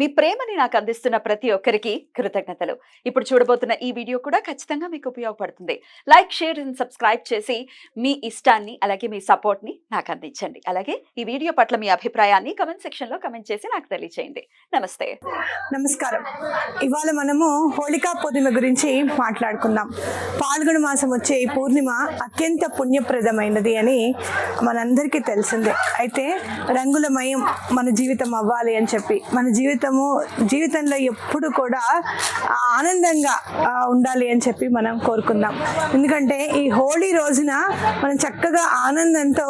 మీ ప్రేమని నాకు అందిస్తున్న ప్రతి ఒక్కరికి కృతజ్ఞతలు. ఇప్పుడు చూడబోతున్న ఈ వీడియో కూడా ఖచ్చితంగా మీకు ఉపయోగపడుతుంది. లైక్ షేర్ అండ్ సబ్స్క్రైబ్ చేసి మీ ఇష్టాన్ని అలాగే మీ సపోర్ట్ని నాకు అందించండి. అలాగే ఈ వీడియో పట్ల మీ అభిప్రాయాన్ని కమెంట్ సెక్షన్లో కమెంట్ చేసి నాకు తెలియజేయండి నమస్తే. నమస్కారం. ఇవాళ మనము హోళికా పూర్ణిమ గురించి మాట్లాడుకుందాం. పాల్గొన మాసం వచ్చే ఈ పూర్ణిమ అత్యంత పుణ్యప్రదమైనది అని మనందరికీ తెలిసిందే. అయితే రంగులమయం మన జీవితం అవ్వాలి అని చెప్పి మన జీవితం జీవితము జీవితంలో ఎప్పుడు కూడా ఆనందంగా ఉండాలి అని చెప్పి మనం కోరుకుందాం. ఎందుకంటే ఈ హోళీ రోజున మనం చక్కగా ఆనందంతో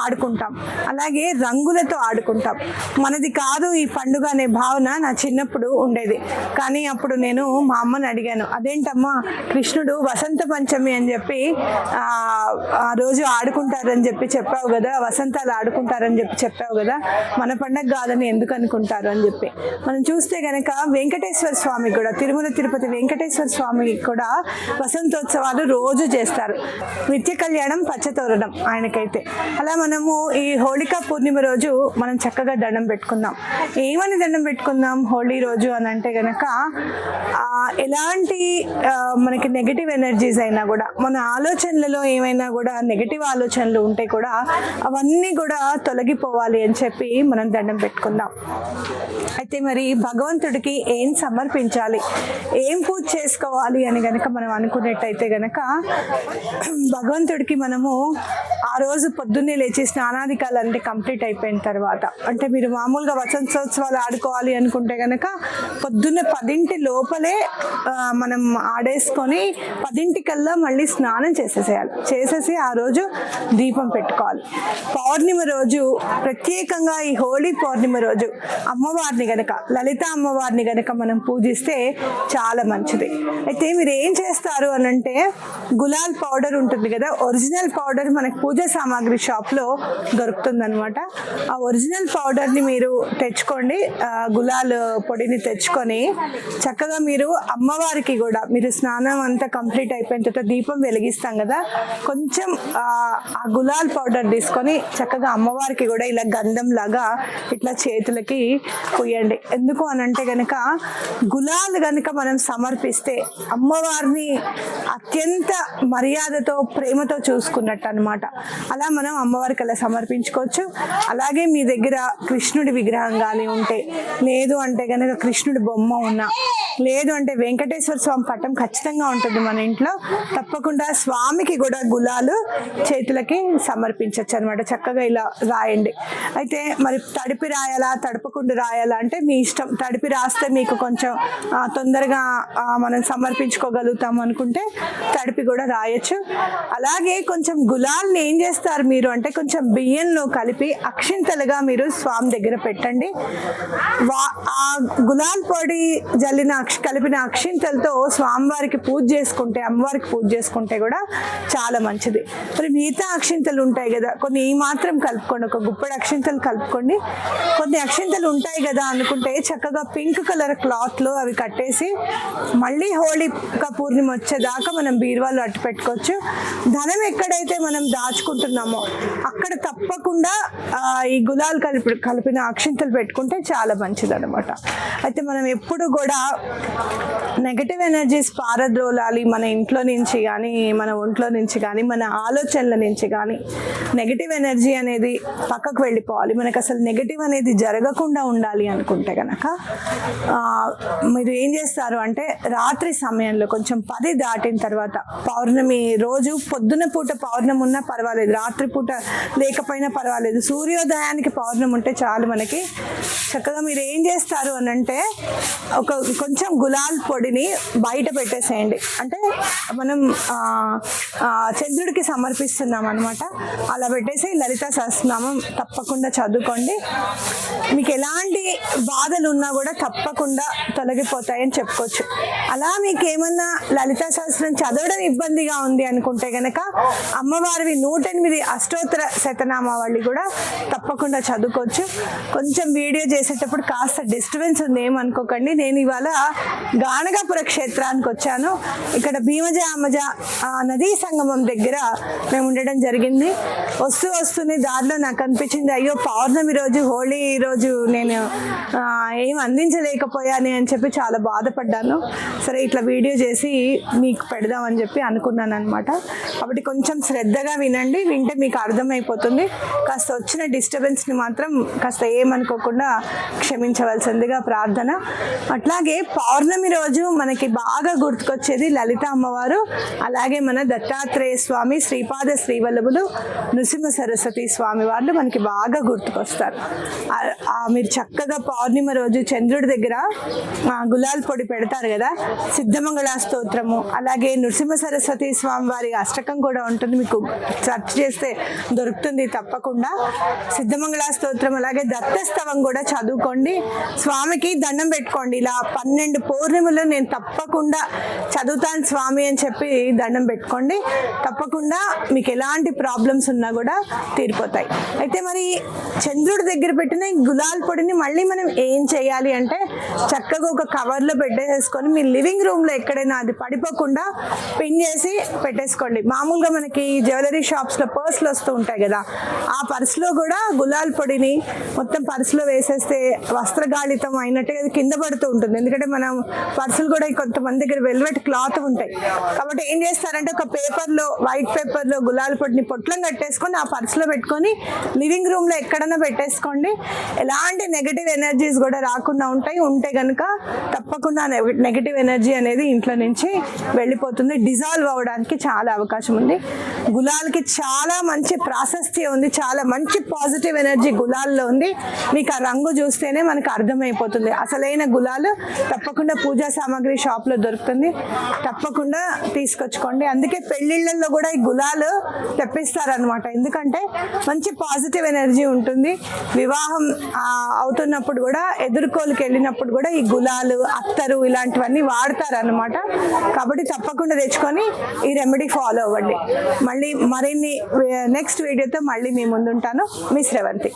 ఆడుకుంటాం. అలాగే రంగులతో ఆడుకుంటాం. మనది కాదు ఈ పండుగ అనే భావన నా చిన్నప్పుడు ఉండేది. కానీ అప్పుడు నేను మా అమ్మని అడిగాను అదేంటమ్మా కృష్ణుడు వసంత పంచమి అని చెప్పి ఆ, ఆ రోజు ఆడుకుంటారని చెప్పి చెప్పావు కదా వసంతాలు ఆడుకుంటారని చెప్పి చెప్పావు కదా మన పండగ కాదని ఎందుకు అనుకుంటారు? అని చెప్పి. మనం చూస్తే గనక వెంకటేశ్వర స్వామి కూడా తిరుమల తిరుపతి వెంకటేశ్వర స్వామి కూడా వసంతోత్సవాలు రోజు చేస్తారు. నిత్య కళ్యాణం పచ్చతోరణం ఆయనకైతే. అలా మనము ఈ హోళికా పూర్ణిమ రోజు మనం చక్కగా దండం పెట్టుకుందాం. ఏమని దండం పెట్టుకుందాం హోళీ రోజు అని అంటే గనక ఎలాంటి మనకి నెగిటివ్ ఎనర్జీస్ అయినా కూడా మన ఆలోచనలలో ఏమైనా కూడా నెగిటివ్ ఆలోచనలు ఉంటే కూడా అవన్నీ కూడా తొలగిపోవాలి అని చెప్పి మనం దండం పెట్టుకుందాం. అయితే మరి భగవంతుడికి ఏం సమర్పించాలి? ఏం పూజ చేసుకోవాలి అని గనక మనం అనుకున్నట్టయితే గనక భగవంతుడికి మనము ఆ రోజు పొద్దున్నే లేచి స్నానాధికాలు అంటే కంప్లీట్ అయిపోయిన తర్వాత అంటే మీరు మామూలుగా వసంతోత్సవాలు ఆడుకోవాలి అనుకుంటే కనుక పొద్దున్న పదింటి లోపలే మనం ఆడేసుకొని పదింటికల్లా మళ్ళీ స్నానం చేసేసేయాలి. చేసేసి ఆ రోజు దీపం పెట్టుకోవాలి. పౌర్ణిమ రోజు ప్రత్యేకంగా ఈ హోళీ పౌర్ణిమ రోజు అమ్మవారిని గనక లలిత అమ్మవారిని గనక మనం పూజిస్తే చాలా మంచిది. అయితే మీరు ఏం చేస్తారు అని అంటే గులాల్ పౌడర్ ఉంటుంది కదా ఒరిజినల్ పౌడర్ మనకు పూజ సామాగ్రి షాప్లో దొరుకుతుంది అనమాట ఆ ఒరిజినల్ పౌడర్ని మీరు తెచ్చుకోండి. గులాల్ పొడిని తెచ్చుకొని చక్కగా మీరు అమ్మవారికి కూడా మీరు స్నానం అంతా కంప్లీట్ అయిపోయిన తర్వాత దీపం వెలిగిస్తాం కదా కొంచెం ఆ గులాల్ పౌడర్ తీసుకొని చక్కగా అమ్మవారికి కూడా ఇలా గంధం లాగా ఇట్లా చేతులకి పోయండి. ఎందుకు అని అంటే గనక గులాల్ గనక మనం సమర్పిస్తే అమ్మవారిని అత్యంత మర్యాదతో ప్రేమతో చూసుకున్నట్టు అనమాట అలా మనం అమ్మవారికి అలా సమర్పించుకోవచ్చు. అలాగే మీ దగ్గర కృష్ణుడి విగ్రహం కానీ ఉంటే లేదు అంటే కనుక కృష్ణుడి బొమ్మ ఉన్నా లేదు అంటే వెంకటేశ్వర స్వామి పట్టం ఖచ్చితంగా ఉంటుంది మన ఇంట్లో తప్పకుండా స్వామికి కూడా గులాలు చేతులకి సమర్పించవచ్చు అనమాట చక్కగా ఇలా రాయండి. అయితే మరి తడిపి రాయాలా తడపకుండా రాయాలా అంటే మీ ఇష్టం. తడిపి రాస్తే మీకు కొంచెం తొందరగా మనం సమర్పించుకోగలుగుతాం అనుకుంటే తడిపి కూడా రాయొచ్చు. అలాగే కొంచెం గులాల్ని ఏం చేస్తారు మీరు? అంటే కొంచెం బియ్యంలో కలిపి అక్షింతలుగా మీరు స్వామి దగ్గర పెట్టండి. వా ఆ గులాల్ పొడి జల్లిన అక్ష కలిపిన అక్షింతలతో స్వామివారికి పూజ చేసుకుంటే అమ్మవారికి పూజ చేసుకుంటే కూడా చాలా మంచిది. మరి మిగతా అక్షింతలు ఉంటాయి కదా కొన్ని ఈ మాత్రం కలుపుకోండి ఒక గుప్పడి అక్షింతలు కలుపుకోండి. కొన్ని అక్షింతలు ఉంటాయి కదా అనుకుంటే చక్కగా పింక్ కలర్ క్లాత్లో అవి కట్టేసి మళ్ళీ హోళీ పూర్ణిమ వచ్చేదాకా మనం బీరువాలో అట్టు పెట్టుకోవచ్చు. ధనం ఎక్కడైతే మనం దాచుకుంటున్నామో. అక్కడ తప్పకుండా ఈ గులాల్ కలిపి కలిపిన అక్షింతలు పెట్టుకుంటే చాలా మంచిది అనమాట అయితే మనం ఎప్పుడు కూడా నెగటివ్ ఎనర్జీస్ పారద్రోలాలి మన ఇంట్లో నుంచి కానీ మన ఒంట్లో నుంచి కానీ మన ఆలోచనల నుంచి కానీ నెగటివ్ ఎనర్జీ అనేది పక్కకు వెళ్ళిపోవాలి. మనకు అసలు నెగటివ్ అనేది జరగకుండా ఉండాలి అనుకుంటే కనుక మీరు ఏం చేస్తారు అంటే రాత్రి సమయంలో కొంచెం పది దాటిన తర్వాత పౌర్ణమి రోజు పొద్దున పూట పౌర్ణమి ఉన్నా పర్వాలేదు. రాత్రిపూట లేకపోయినా పర్వాలేదు. సూర్యోదయానికి పౌర్ణం ఉంటే చాలు మనకి. చక్కగా మీరు ఏం చేస్తారు అని అంటే ఒక కొంచెం గులాల్ పొడిని బయట పెట్టేసేయండి. అంటే మనం చంద్రుడికి సమర్పిస్తున్నాం అనమాట అలా పెట్టేసి లలిత సహస్రనామం తప్పకుండా చదువుకోండి. మీకు ఎలాంటి బాధలు ఉన్నా కూడా తప్పకుండా తొలగిపోతాయని చెప్పుకోవచ్చు. అలా మీకు ఏమన్నా లలిత సహస్రం చదవడం ఇబ్బందిగా ఉంది అనుకుంటే గనక అమ్మవారివి నూట ఎనిమిది అష్టోత్తర శతనామావళి కూడా తప్పకుండా చదువుకోవచ్చు. కొంచెం వీడియో చేసేటప్పుడు కాస్త డిస్టర్బెన్స్ ఉంది ఏమనుకోకండి. నేను ఇవాళ గానగాపుర క్షేత్రానికి వచ్చాను. ఇక్కడ భీమజ అమ్మజ నదీ సంగమం దగ్గర మేము ఉండడం జరిగింది. వస్తూ వస్తూనే దారిలో నాకు అనిపించింది అయ్యో పౌర్ణమి రోజు హోళీ రోజు నేను ఏం అందించలేకపోయాను అని చెప్పి చాలా బాధపడ్డాను. సరే ఇట్లా వీడియో చేసి మీకు పెడదామని చెప్పి అనుకున్నాను అనమాట కాబట్టి కొంచెం శ్రద్ధగా వినండి. వింటే మీకు అర్థమైపోతుంది. కాస్త వచ్చిన డిస్టర్బెన్స్ని మాత్రం కాస్త ఏమనుకోకుండా క్షమించవలసిందిగా ప్రార్థన. అట్లాగే పౌర్ణమి రోజు మనకి బాగా గుర్తుకొచ్చేది లలిత అమ్మవారు అలాగే మన దత్తాత్రేయ స్వామి శ్రీపాద శ్రీవల్లభులు నృసింహ సరస్వతి స్వామి వాళ్ళు మనకి బాగా గుర్తుకొస్తారు. మీరు చక్కగా పౌర్ణిమ రోజు చంద్రుడి దగ్గర గులాల్ పొడి పెడతారు కదా సిద్ధమంగళ స్తోత్రము అలాగే నృసింహ సరస్వతి స్వామి వారి అష్టకం కూడా ఉంటుంది మీకు సెర్చ్ చేస్తే దొరుకుతుంది తప్పకుండా. సిద్ధమంగళ స్తోత్రం అలాగే దత్తస్తవం కూడా చదువుకోండి. స్వామికి దండం పెట్టుకోండి. ఇలా పన్నెండు పౌర్ణిమలు నేను తప్పకుండా చదువుతాను స్వామి అని చెప్పి దండం పెట్టుకోండి. తప్పకుండా మీకు ఎలాంటి ప్రాబ్లమ్స్ ఉన్నా కూడా తీరిపోతాయి. అయితే మరి చంద్రుడి దగ్గర పెట్టిన గులాల్ పొడిని మళ్ళీ మనం ఏం చేయాలి అంటే చక్కగా ఒక కవర్లో పెట్టేసుకొని మీ లివింగ్ రూమ్లో ఎక్కడైనా అది పడిపోకుండా పిన్ చేసి పెట్టేసుకోండి. మామూలుగా మనకి జ్యువెలరీ షాప్స్లో పర్సులు వస్తూ ఉంటాయి కదా. ఆ పర్సులో కూడా గులాల్ పొడిని మొత్తం పర్సులో వేసేస్తే వస్త్రగాళితం అయినట్టుగా అది కింద పడుతూ ఉంటుంది. ఎందుకంటే మనం పర్సులు కూడా కొంతమంది దగ్గర వెల్వెట్ క్లాత్ ఉంటాయి. కాబట్టి ఏం చేస్తారంటే ఒక పేపర్లో వైట్ పేపర్లో గులాల్ పొడిని పొట్లం కట్టేసుకొని ఆ పర్సులో పెట్టుకొని లివింగ్ రూమ్లో ఎక్కడైనా పెట్టేసుకోండి. ఎలాంటి నెగటివ్ ఎనర్జీస్ కూడా రాకుండా ఉంటాయి. ఉంటే కనుక తప్పకుండా నెగటివ్ ఎనర్జీ అనేది ఇంట్లో నుంచి వెళ్ళిపోతుంది. డిజాల్వ్ అవ్వడానికి చాలా అవకాశం ఉంది. గులాల్కి చాలా మంచి ప్రాశస్తి ఉంది చాలా మంచి పాజిటివ్ ఎనర్జీ గులాల్లో ఉంది. మీకు ఆ రంగు చూస్తేనే మనకు అర్థమైపోతుంది. అసలైన గులాలు తప్పకుండా పూజా సామాగ్రి షాప్లో దొరుకుతుంది. తప్పకుండా తీసుకొచ్చుకోండి. అందుకే పెళ్ళిళ్ళల్లో కూడా ఈ గులాలు తెప్పిస్తారనమాట ఎందుకంటే మంచి పాజిటివ్ ఎనర్జీ ఉంటుంది. వివాహం అవుతున్నప్పుడు కూడా ఎదుర్కోలుకి వెళ్ళినప్పుడు కూడా ఈ గులాలు అత్తరు ఇలాంటివన్నీ వాడతారనమాట కాబట్టి తప్పకుండా తెచ్చుకొని ఈ రెమెడీ ఫాలో అవ్వండి. మళ్ళీ మరిన్ని నెక్స్ట్ వీడియోతో మళ్ళీ మీ ముందుంటాను. మిస్ రేవంతి.